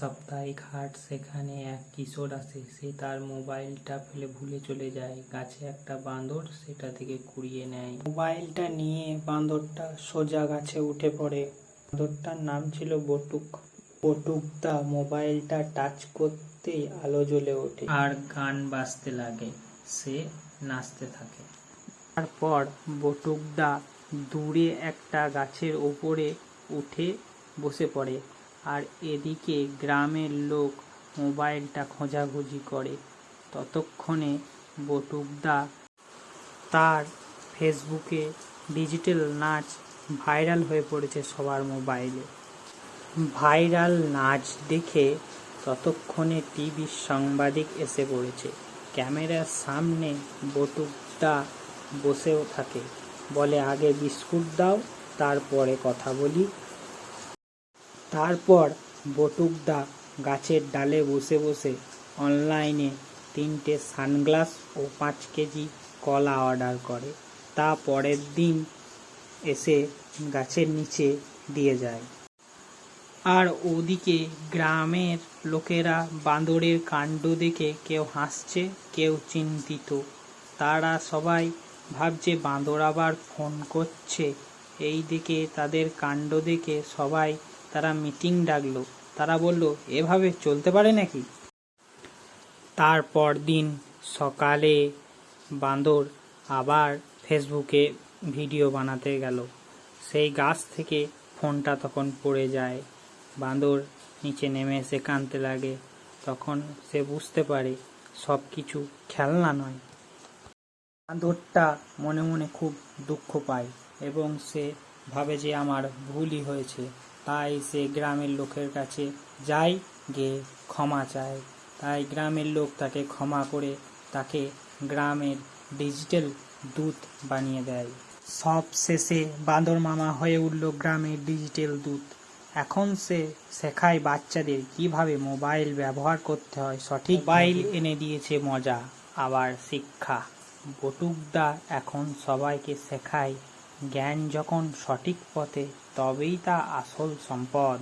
সাপ্তাহিক হাট সেখানে এক কিশোর আসে। সে তার মোবাইলটা ফেলে ভুলে চলে যায়। গাছে একটা বাঁদর সেটা থেকে কুড়িয়ে নেয়। মোবাইলটা নিয়ে বাঁদরটা সোজা গাছে উঠে পড়ে। বাঁদরটার নাম ছিল বটুক। বটুকদা মোবাইলটা টাচ করতেই আলো জ্বলে ওঠে। আর গান বাজতে লাগে। সে নাচতে থাকে। তারপর বটুকদা দূরে একটা গাছের ওপরে উঠে বসে পড়ে। আর এদিকে গ্রামের লোক মোবাইলটা খোঁজাখুঁজি করে। ততক্ষণে বটুকদা তার ফেসবুকে ডিজিটাল নাচ ভাইরাল হয়ে পড়েছে সবার মোবাইলে। ভাইরাল নাচ দেখে ততক্ষণে টিভির সাংবাদিক এসে পড়েছে। ক্যামেরার সামনে বটুকদা বসেও থাকে। বলে, আগে বিস্কুট দাও, তারপরে কথা বলি। তারপর বটুকদা গাছের ডালে বসে বসে অনলাইনে তিনটে সানগ্লাস ও পাঁচ কেজি কলা অর্ডার করে। তা পরের দিন এসে গাছের নিচে দিয়ে যায়। আর ওদিকে গ্রামের লোকেরা বাঁদরের কাণ্ড দেখে কেউ হাসছে, কেউ চিন্তিত। তারা সবাই ভাবছে বাঁদর আবার ফোন করছে। এই দিকে তাদের কাণ্ড দেখে সবাই তারা মিটিং ডাকলো। তারা বলল, এভাবে চলতে পারে নাকি? তারপর দিন সকালে বাঁদর আবার ফেসবুকে ভিডিও বানাতে গেল। সেই গাছ থেকে ফোনটা তখন পড়ে যায়। বাঁদর নিচে নেমে এসে কাঁদতে লাগে। তখন সে বুঝতে পারে সব কিছু খেলনা নয়। বাঁদরটা মনে মনে খুব দুঃখ পায় এবং সে ভাবে যে আমার ভুলই হয়েছে তাই সে গ্রামের লোকের কাছে যায় গিয়ে ক্ষমা চায় তাই গ্রামের লোক তাকে ক্ষমা করে তাকে গ্রামের ডিজিটাল দূত বানিয়ে দেয়। সব শেষে বাঁদর মামা হয়ে উঠল গ্রামের ডিজিটাল দূত। এখন সে শেখায় বাচ্চাদের কীভাবে মোবাইল ব্যবহার করতে হয় সঠিক মোবাইল। এনে দিয়েছে মজা আবার শিক্ষা। বটুকদা এখন সবাইকে শেখায় জ্ঞান যখন সঠিক পথে তবেই তা আসল সম্পদ।